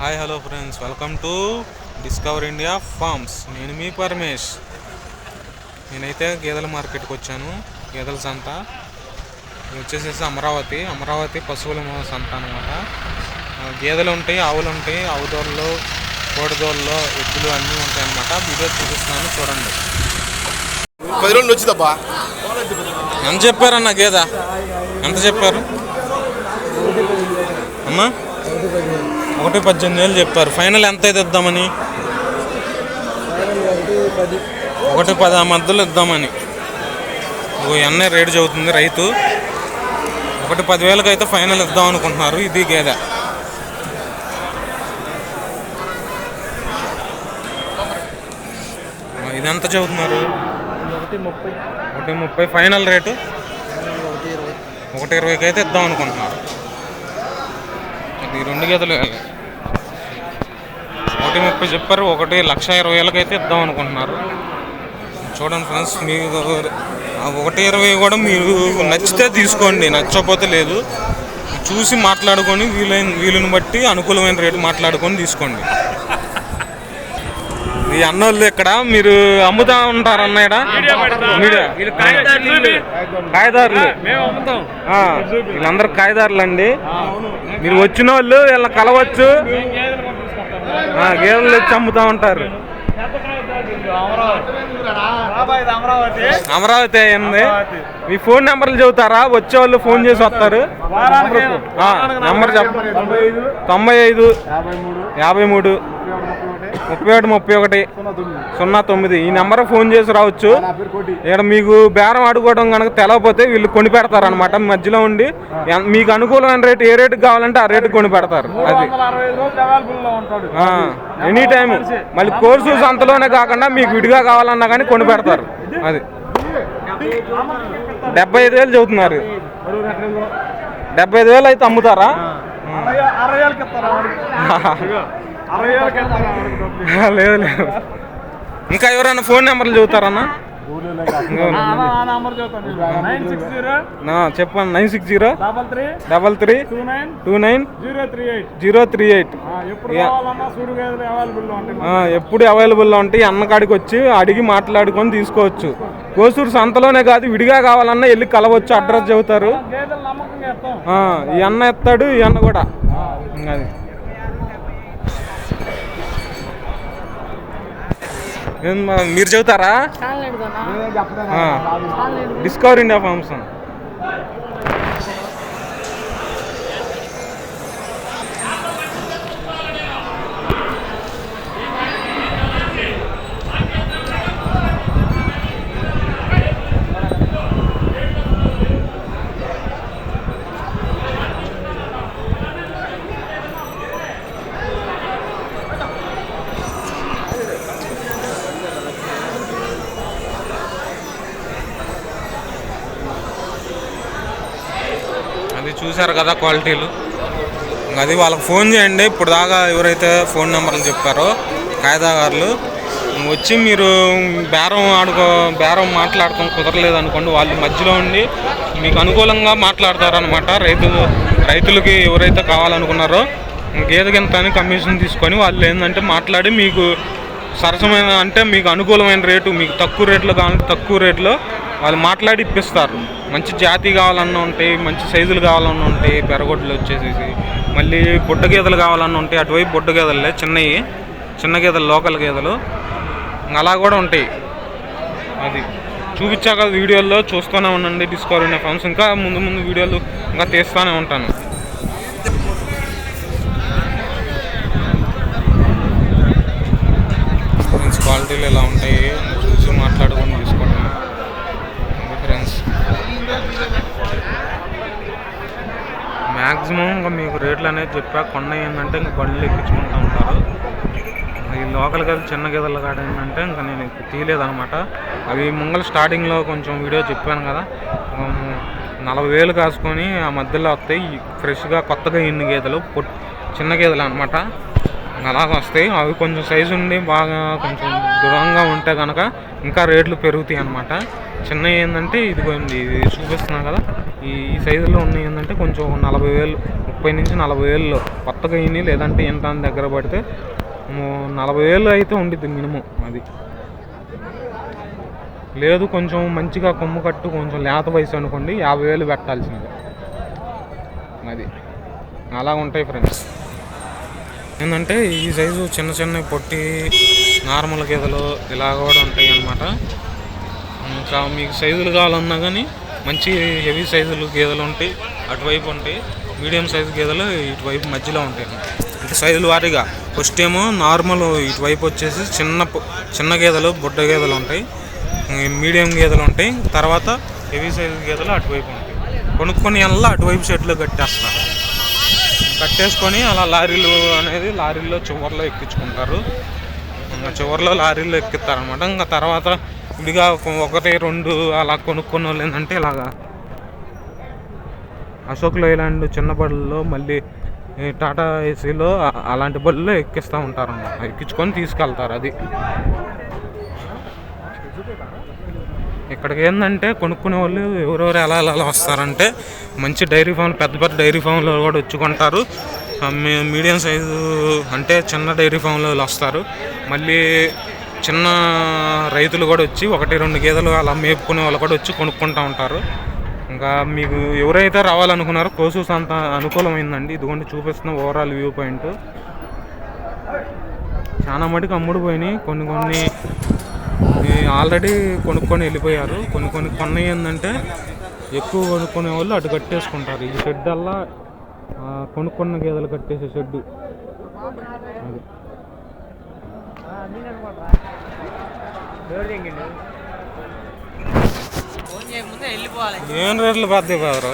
Hi hello friends. Welcome to Discover India Farms. నేను మీ పరమేష్. నేనైతే గేదెల మార్కెట్కి వచ్చాను. గేదెల సంత. వచ్చేసేసి అమరావతి. అమరావతి పశువుల సంత అనమాట గేదెలు ఉంటాయి ఆవులు ఉంటాయి ఆవు దోళ్ళు కోడిదోళ్ళు ఎద్దులు అన్నీ ఉంటాయి అన్నమాట. వీడియో చూపిస్తున్నాను చూడండి. పది రోజులు వచ్చిందబ్బా. ఎంత చెప్పారన్న గేదె? ఎంత చెప్పారు? అమ్మా? ఒకటి పద్దెనిమిది వేలు చెప్పారు. ఫైనల్ ఎంత అయితే ఇద్దామని? ఒకటి పది ఆ మధ్యలో ఇద్దామని. ఓ ఎన్న రేటు చదువుతుంది రైతు. ఒకటి పదివేలకు అయితే ఫైనల్ ఇద్దాం అనుకుంటున్నారు. ఇది గేదె. ఆ, ఇది ఎంత చదువుతున్నారు ఒకటి ముప్పై. ఒకటి ముప్పై. Final rate? ఒకటి ఇరవైకి అయితే ఇద్దాం అనుకుంటున్నారు. ఇది రెండు గీతలు ఒకటి ముప్పై చెప్పారు ఒకటి లక్ష ఇరవై వేలకి అయితే ఇద్దాం అనుకుంటున్నారు. చూడండి ఫ్రెండ్స్ మీకు ఒకటి ఇరవై కూడా మీరు నచ్చితే తీసుకోండి నచ్చకపోతే లేదు. చూసి మాట్లాడుకొని వీలైన వీలుని బట్టి అనుకూలమైన రేటు మాట్లాడుకొని తీసుకోండి. ఈ అన్నోళ్ళు ఇక్కడ మీరు అమ్ముతా ఉంటారు మీడియా కాయదారులు వీళ్ళందరూ కాయదారులు అండి మీరు వచ్చిన వాళ్ళు వీళ్ళ కలవచ్చు గేదెలు తెచ్చి అమ్ముతా ఉంటారు. అమరావతి. అమరావతి అయింది. మీ ఫోన్ నెంబర్లు చెబుతారా? వచ్చే వాళ్ళు ఫోన్ చేసి వస్తారు. నెంబర్ చెప్ప తొంభై ఐదు యాభై మూడు. ముప్పై ఒకటి ముప్పై ఒకటి సున్నా తొమ్మిది. ఈ నెంబర్ ఫోన్ చేసి రావచ్చు. ఇక్కడ మీకు బేరం ఆడుకోవడం కనుక తెలవకపోతే వీళ్ళు కొని పెడతారు అనమాట మధ్యలో ఉండి మీకు అనుకూలమైన రేటు ఏ రేటుకి కావాలంటే ఆ రేటు కొని పెడతారు. అది. ఎనీ టైం మళ్ళీ కోర్సు సంతలోనే కాకుండా మీకు విడిగా కావాలన్నా కానీ కొని పెడతారు. అది. డెబ్బై ఐదు వేలు చెబుతున్నారు. డెబ్బై ఐదు వేలు అయితే అమ్ముతారా? లేదు లేదు. ఇంకా ఎవరైనా ఫోన్ నెంబర్లు చెబుతారన్నా? చెప్పండి nine six zero double three double three two nine two nine zero three eight. Zero three eight. ఎప్పుడు అవైలబుల్లో ఉంటాయి అన్నకాడికి వచ్చి అడిగి మాట్లాడుకొని తీసుకోవచ్చు. కోసూరు సంతలోనే కాదు విడిగా కావాలన్నా వెళ్ళి కలవచ్చు అడ్రస్ చెబుతారు. ఈ అన్న ఎత్తాడు ఈ అన్న కూడా. అది ఏం మా- మీరు ఆ, డిస్కవర్ ఇండియా ఫార్మ్స్ అది కదా క్వాలిటీలు. అది వాళ్ళకి ఫోన్ చేయండి. ఇప్పుడు దాకా ఎవరైతే ఫోన్ నెంబర్లు చెప్పారో కాయిదాగారులు వచ్చి మీరు బేరం ఆడుకో బేరం మాట్లాడటం కుదరలేదు అనుకోండి వాళ్ళు మధ్యలో ఉండి మీకు అనుకూలంగా మాట్లాడతారనమాట రైతులు రైతులకి ఎవరైతే కావాలనుకున్నారో గేదెకింత అని కమిషన్ తీసుకొని వాళ్ళు ఏంటంటే మాట్లాడి మీకు సరసమైన అంటే మీకు అనుకూలమైన రేటు మీకు తక్కువ రేట్లో కావాలంటే తక్కువ రేట్లో వాళ్ళు మాట్లాడి ఇప్పిస్తారు మంచి జాతి కావాలన్నా ఉంటాయి మంచి సైజులు కావాలన్నా ఉంటాయి పెరగొడ్లు వచ్చేసేసి మళ్ళీ బుడ్డ గేదెలు కావాలన్నా ఉంటే అటువైపు బుడ్డ గేదెలే చిన్నవి చిన్న గేదెలు లోకల్ గేదెలు. ఇంకా అలా కూడా ఉంటాయి. అది చూపించాక వీడియోల్లో చూస్తూనే ఉండండి డిస్కవరీ ఫంక్షన్ ఇంకా ముందు ముందు వీడియోలు ఇంకా తీస్తూనే ఉంటాను ఫ్రెండ్స్ క్వాలిటీలు ఎలా ఉంటాయి చూసి మాట్లాడుకొని తీసుకోవడం ఫ్రెండ్స్ మ్యాక్సిమం ఇంకా మీకు రేట్లు అనేది చెప్పా. కొండ ఏంటంటే ఇంకా బండ్లు ఎక్కించుకుంటూ ఉంటారు. ఈ లోకల్ గది చిన్న గేదెలు కాడ ఏంటంటే ఇంకా నేను తీయలేదనమాట అవి ముంగల్ స్టార్టింగ్లో కొంచెం వీడియో చెప్పాను కదా. నలభై వేలు కాసుకొని ఆ మధ్యలో వస్తాయి. ఫ్రెష్గా కొత్తగా ఇన్ని గేదెలు పొట్ చిన్న గేదెలు అనమాట అలాగ వస్తాయి. అవి కొంచెం సైజు ఉండి బాగా కొంచెం దృఢంగా ఉంటే కనుక ఇంకా రేట్లు పెరుగుతాయి అన్నమాట. చిన్న ఏంటంటే ఇది ఇది చూపిస్తున్నా కదా. ఈ సైజులో ఉన్నాయి ఏంటంటే కొంచెం నలభై వేలు ముప్పై నుంచి నలభై వేలు కొత్తగా అయినాయి. లేదంటే ఇంత దగ్గర పడితే నలభై వేలు అయితే ఉండిద్ది మినిమం అది. లేదు కొంచెం మంచిగా కొమ్ము కట్టు కొంచెం లేత వయసు అనుకోండి యాభై వేలు పెట్టాల్సిందే అది. అలా ఉంటాయి ఫ్రెండ్స్ ఏంటంటే ఈ సైజు చిన్న చిన్న పొట్టి నార్మల్ గేదెలు ఇలా కూడా ఉంటాయి అన్నమాట. ఇంకా మీకు సైజులు కావాలన్నా కానీ మంచి హెవీ సైజులు గేదెలు ఉంటాయి అటువైపు ఉంటాయి మీడియం సైజు గేదెలు ఇటువైపు మధ్యలో ఉంటాయి అంటే సైజుల వారీగా. ఫస్ట్ ఏమో నార్మల్ ఇటువైపు వచ్చేసి చిన్న చిన్న గేదెలు బుడ్డ గేదెలు ఉంటాయి. మీడియం గేదెలు ఉంటాయి. తర్వాత హెవీ సైజు గేదెలు అటువైపు ఉంటాయి. కొనుక్కొని అలా అటువైపు షెడ్లో కట్టేస్తారు. కట్టేసుకొని అలా లారీలు అనేది లారీల్లో చివర్లో ఎక్కించుకుంటారు. ఇంకా చివర్లో లారీల్లో ఎక్కిస్తారు అనమాట ఇంకా తర్వాత విడిగా ఒకటి రెండు అలా కొనుక్కున్న వాళ్ళు ఏంటంటే ఇలాగా అశోక్ లైలాండ్ చిన్న బళ్ళలో మళ్ళీ టాటా ఏసీలో అలాంటి బళ్ళలో ఎక్కిస్తూ ఉంటారు అన్నమాట ఎక్కించుకొని తీసుకెళ్తారు అది. ఇక్కడికి ఏంటంటే కొనుక్కునే వాళ్ళు ఎవరెవరు ఎలా ఎలా వస్తారంటే మంచి డైరీ ఫామ్ పెద్ద పెద్ద డైరీ ఫామ్లో కూడా వచ్చుకుంటారు. మీ- మీడియం సైజు అంటే చిన్న డైరీ ఫామ్లో వాళ్ళు వస్తారు. మళ్ళీ చిన్న రైతులు కూడా వచ్చి ఒకటి రెండు గేదెలు అలా మేపుకునే వాళ్ళు కూడా వచ్చి కొనుక్కుంటూ ఉంటారు. ఇంకా మీకు ఎవరైతే రావాలనుకున్నారో కోసూస్ అంత అనుకూలమైందండి. ఇదిగోండి చూపిస్తున్న ఓవరాల్ వ్యూ పాయింట్. చాలా మటుకు అమ్ముడు పోయినాయి. కొన్ని కొన్ని ఆల్రెడీ కొనుక్కొని వెళ్ళిపోయారు. కొన్ని కొన్ని కొన్ని ఏంటంటే ఎక్కువ కొనుక్కునే వాళ్ళు అటు కట్టేసుకుంటారు. ఈ షెడ్ అల్లా కొనుక్కున్న గేదెలు కట్టేసే షెడ్డు ఏం రేట్లు పెద్దవి బాబు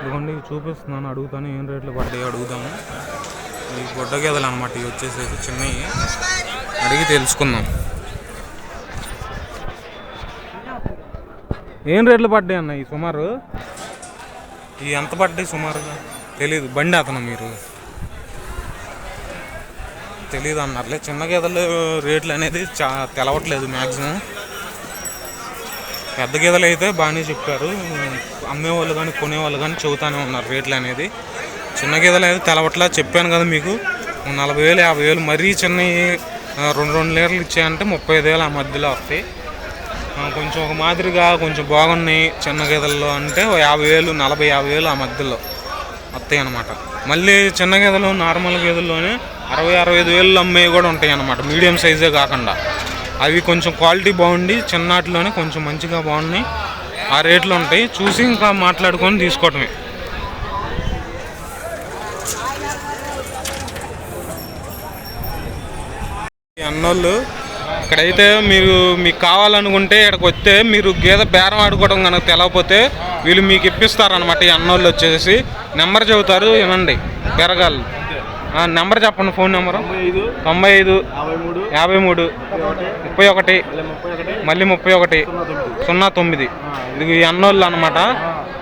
ఇదిగోండి చూపిస్తున్నాను అడుగుతాను ఏం రేట్లు పడ్డాయి అడుగుదాము. ఈ గుడ్డ గేదెలు అనమాట ఇవి వచ్చేసేసి చిన్నవి. అడిగి తెలుసుకుందాం. ఏం రేట్లు పడ్డాయి అన్న ఈ సుమారు? ఈ ఎంత పడ్డాయి సుమారుగా తెలీదు. బండి అతను మీరు. తెలియదు అన్నారులే. చిన్న గేదెలు రేట్లు అనేది చా తెలవట్లేదు మ్యాక్సిమం పెద్ద గేదెలు అయితే బాగానే చెప్పారు. అమ్మేవాళ్ళు కానీ కొనేవాళ్ళు కానీ చెబుతానే ఉన్నారు రేట్లు అనేది. చిన్న గేదెలు అయితే తెలవట్లా. చెప్పాను కదా మీకు. నలభై వేలు యాభై వేలు మరీ చిన్నవి రెండు రెండు లీటర్లు ఇచ్చాయంటే ముప్పై ఐదు వేలు ఆ మధ్యలో వస్తాయి. కొంచెం ఒక మాదిరిగా కొంచెం బాగున్నాయి చిన్న గేదెల్లో అంటే యాభై వేలు నలభై యాభై వేలు ఆ మధ్యలో వస్తాయి అనమాట మళ్ళీ చిన్న గేదెలు నార్మల్ గేదెల్లోనే అరవై అరవై ఐదు వేలు అమ్మేవి కూడా ఉంటాయి అన్నమాట. మీడియం సైజే కాకుండా. అవి కొంచెం క్వాలిటీ బాగుండి చిన్నాటిలోనే కొంచెం మంచిగా బాగున్నాయి. ఆ రేట్లు ఉంటాయి. చూసి ఇంకా మాట్లాడుకొని తీసుకోవటమే. అన్నోళ్ళు. ఇక్కడైతే మీరు మీకు కావాలనుకుంటే ఇక్కడికి వస్తే మీరు గేదె బేరం ఆడుకోవడం కనుక తెలవకపోతే వీళ్ళు మీకు ఇప్పిస్తారనమాట ఈ అన్నోళ్ళు వచ్చేసి. నెంబర్ చెబుతారు వినండి. పెరగాళ్ళు ఆ, నెంబర్ చెప్పండి ఫోన్ నెంబరు. తొంభై ఐదు. యాభై మూడు. ముప్పై ఒకటి. ముప్పై ఒకటి. మళ్ళీ ముప్పై ఒకటి. సున్నా తొమ్మిది. ఇది. ఈ అన్నోళ్ళు అనమాట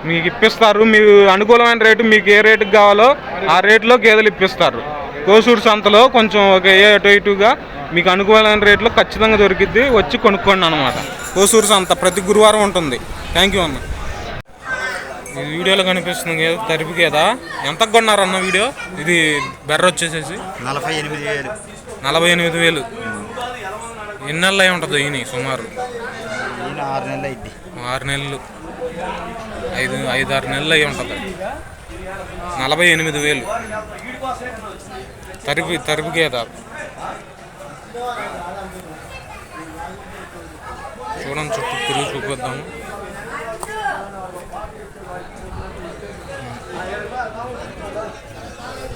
మీకు ఇప్పిస్తారు మీరు అనుకూలమైన రేటు మీకు ఏ రేటుకి కావాలో ఆ రేట్లో గేదెలు ఇప్పిస్తారు. కోసూరు సంతలో కొంచెం ఒక అటు ఇటుగా మీకు అనుకూలమైన రేట్లో ఖచ్చితంగా దొరికిద్ది. వచ్చి కొనుక్కోండి అనమాట కోసూరు సంత ప్రతి గురువారం ఉంటుంది. థ్యాంక్ యూ అన్న. వీడియోలో కనిపిస్తుంది తరిపి గేదా ఎంత కొన్నారన్న వీడియో? ఇది బెర్ర వచ్చేసేసి? నలభై ఎనిమిది వేలు. నలభై ఎనిమిది వేలు. ఎన్ని నెలలు అయి ఉంటుంది ఈయన సుమారు? ఆరు నెలలు అయింది. ఆరు నెలలు. ఐదు ఐదు ఆరు నెలలు అయి ఉంటుంది. నలభై ఎనిమిది వేలు. తరిపి తరిపి గేద. చూడండి చుట్టూ తిరిగి చూపిద్దాము.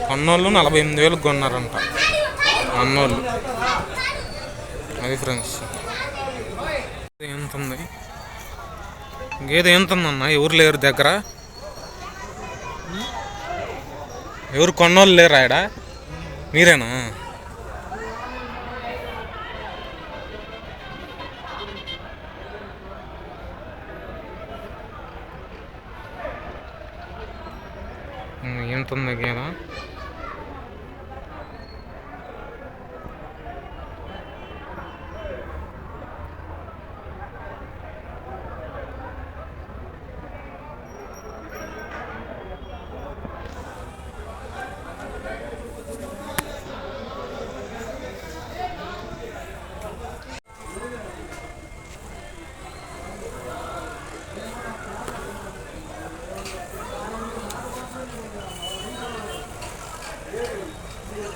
కొన్నోళ్ళు నలభై ఎనిమిది వేలకు కొన్నారంట. అన్నోళ్ళు అది ఫ్రెండ్స్. ఎంత ఉంది గేదె ఎంత ఉందన్న ఎవరు లేరు దగ్గర? ఎవరు కొన్నోళ్ళు లేరు ఆడ ನೀರೇನಾ? ಏನು ತಂದಾಗೇನಾ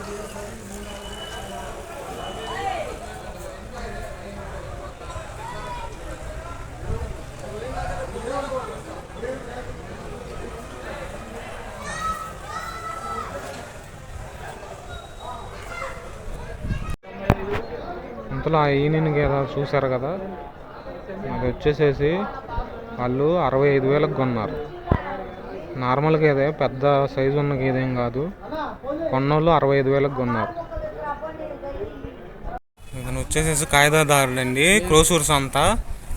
అంతలో ఇంతలో ఆ ఈయన గేద చూశారు కదా? అది వచ్చేసేసి వాళ్ళు అరవై ఐదు వేలకు కొన్నారు. నార్మల్గా ఏదే పెద్ద సైజు ఉన్న గేదేం కాదు. కొన్నోళ్ళు అరవై ఐదు వేలకు కొన్నారు. ఇతను వచ్చేసేసి కాయిదాదారుడు అండి క్రోసూర్స్ అంతా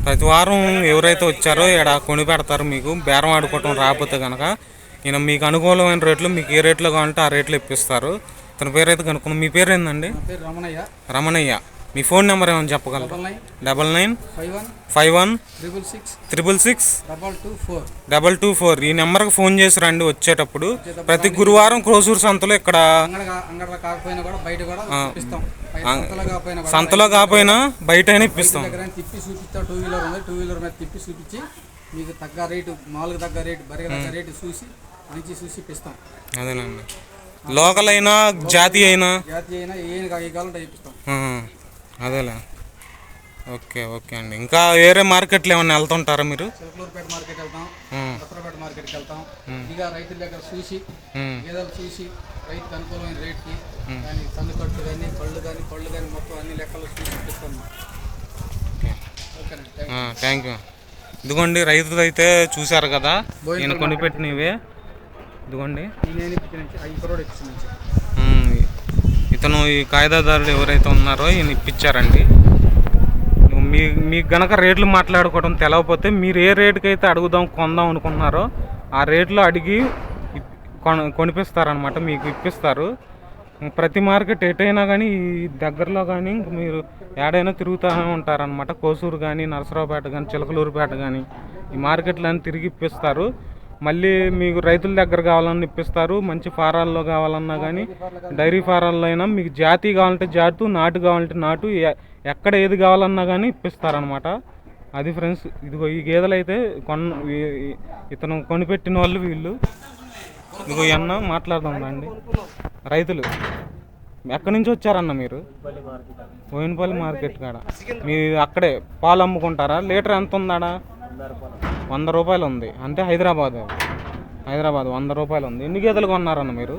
ప్రతి వారం ఎవరైతే వచ్చారో ఇక్కడ కొని పెడతారు మీకు. బేరం ఆడుకోవటం రాకపోతే కనుక ఈయన మీకు అనుకూలమైన రేట్లు మీకు ఏ రేట్లో కావాలంటే ఆ రేట్లు ఇప్పిస్తారు. తన పేరు అయితే కనుక్కున్నాం మీ పేరు ఏందండి పేరు రమణయ్య. రమణయ్య. మీ ఫోన్ నెంబర్ ఏమైనా చెప్పగలరు? Double nine. Five one. Five one. Triple six. Triple six. Double two four. Double two four. ఈ నెంబర్కి ఫోన్ చేసి రండి వచ్చేటప్పుడు. ప్రతి గురువారం క్రోసూర్ సంతలో ఇక్కడ సంతలో కాకపోయినా బయట అయినా ఇప్పిస్తాం. దగ్గర తిప్పి చూపిస్తా టూ వీలర్ ఉంది. టూ వీలర్ మీద తిప్పి చూపించి మీకు తగ్గ రేటు మామూలుగా తగ్గ రేటు బరిగా తగ్గ రేటు చూసి మంచి చూసి ఇప్పిస్తాం. అదేనండి. లోకల్ అయినా జాతీయ అయినా. జాతి అయినా ఏం కావాలంటే ఇప్పిస్తాం. అదేలే. ఓకే ఓకే అండి. ఇంకా వేరే మార్కెట్లు ఏమైనా వెళ్తుంటారా మీరు? చిలకలూరుపేట మార్కెట్ వెళ్తాం కొత్తపేట మార్కెట్కి వెళ్తాం. ఇక రైతుల దగ్గర చూసి గేదెలు చూసి రైతుకు అనుకూలమైన రేట్కి కానీ సన్ను కట్టు కానీ పళ్ళు కానీ పళ్ళు కానీ మొత్తం అన్ని లెక్కలు చూసి ఓకేనండి థ్యాంక్ యూ. ఇదిగోండి రైతులు అయితే చూశారు కదా. ఈయన కొనిపెట్టినవే. ఇదిగోండి. నేను ఐదు కరోడ్ ఉమ్, ఇతను ఈ కాయిదాదారులు ఎవరైతే ఉన్నారో ఈయన ఇప్పించారండి. మీ మీకు గనక రేట్లు మాట్లాడుకోవడం తెలవకపోతే మీరు ఏ రేటుకి అయితే అడుగుదాం కొందాం అనుకున్నారో ఆ రేట్లో అడిగి కొన కొనిపిస్తారనమాట మీకు ఇప్పిస్తారు. ప్రతి మార్కెట్ ఎటైనా కానీ ఈ దగ్గరలో కానీ ఇంక మీరు ఏడైనా తిరుగుతూనే ఉంటారనమాట కోసూరు కానీ నరసరావుపేట కానీ చిలకలూరుపేట కానీ ఈ మార్కెట్లన్నీ తిరిగి ఇప్పిస్తారు. మళ్ళీ మీకు రైతుల దగ్గర కావాలని ఇప్పిస్తారు మంచి ఫారాల్లో కావాలన్నా కానీ డైరీ ఫారాల్లో అయినా మీకు జాతి కావాలంటే జాతు నాటు కావాలంటే నాటు ఎ- ఎక్కడ ఏది కావాలన్నా కానీ ఇప్పిస్తారనమాట అది ఫ్రెండ్స్ ఇదిగో ఈ గేదెలు అయితే కొన్ ఇతను కొనిపెట్టిన వాళ్ళు. వీళ్ళు ఇదిగో అన్న మాట్లాడదాం రండి. రైతులు ఎక్కడి నుంచి వచ్చారన్న మీరు? బోయినపల్లి మార్కెట్ కాడ. మీరు అక్కడే పాలు అమ్ముకుంటారా? లీటర్ ఎంత ఉందాడా? వంద రూపాయలు ఉంది. అంటే హైదరాబాద్. హైదరాబాద్ వంద రూపాయలు ఉంది. ఎన్ని గేదెలు కొన్నారన్న మీరు?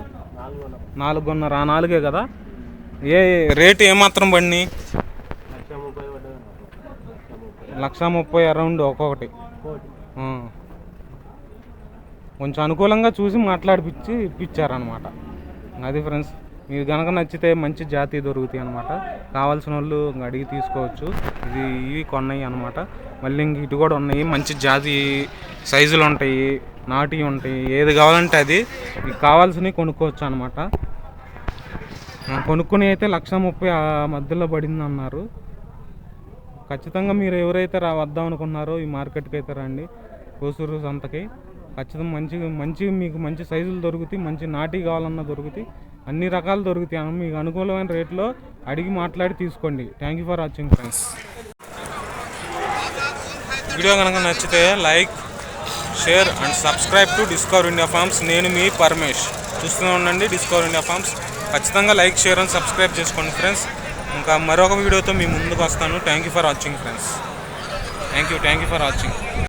నాలుగు కొన్నారు ఆ నాలుగే కదా? ఏ రేటు ఏమాత్రం పడినాయి? లక్ష ముప్పై అరౌండ్ ఒక్కొక్కటి. కొంచెం అనుకూలంగా చూసి మాట్లాడిపించి ఇప్పించారనమాట అది ఫ్రెండ్స్. మీరు కనుక నచ్చితే మంచి జాతి దొరుకుతాయి అనమాట కావాల్సిన వాళ్ళు అడిగి తీసుకోవచ్చు. ఇది ఇవి కొన్నాయి అనమాట మళ్ళీ ఇంక ఇటు కూడా ఉన్నాయి. మంచి జాతి సైజులు ఉంటాయి నాటి ఉంటాయి. ఏది కావాలంటే అది. మీకు కావాల్సినవి కొనుక్కోవచ్చు అనమాట కొనుక్కుని అయితే లక్ష ముప్పై ఆ మధ్యలో పడింది అన్నారు ఖచ్చితంగా మీరు ఎవరైతే రా వద్దాం అనుకున్నారో ఈ మార్కెట్కి అయితే రండి. కోసూరు సంతకి. ఖచ్చితంగా మంచి మంచి మీకు మంచి సైజులు దొరుకుతాయి మంచి నాటి కావాలన్నా దొరుకుతాయి. అన్ని రకాలు దొరుకుతాయి. మీకు అనుకూలమైన రేట్లో అడిగి మాట్లాడి తీసుకోండి. Thank you for watching friends video కనుక నచ్చితే like share and subscribe to Discover India Farms. నేను మీ పరమేష్. చూస్తూనే ఉండండి డిస్కవర్ ఇండియా ఫార్మ్స్. ఖచ్చితంగా లైక్ షేర్ అండ్ సబ్స్క్రైబ్ చేసుకోండి ఫ్రెండ్స్ ఇంకా మరొక వీడియోతో మీ ముందుకు వస్తాను. Thank you for watching friends thank you thank you for watching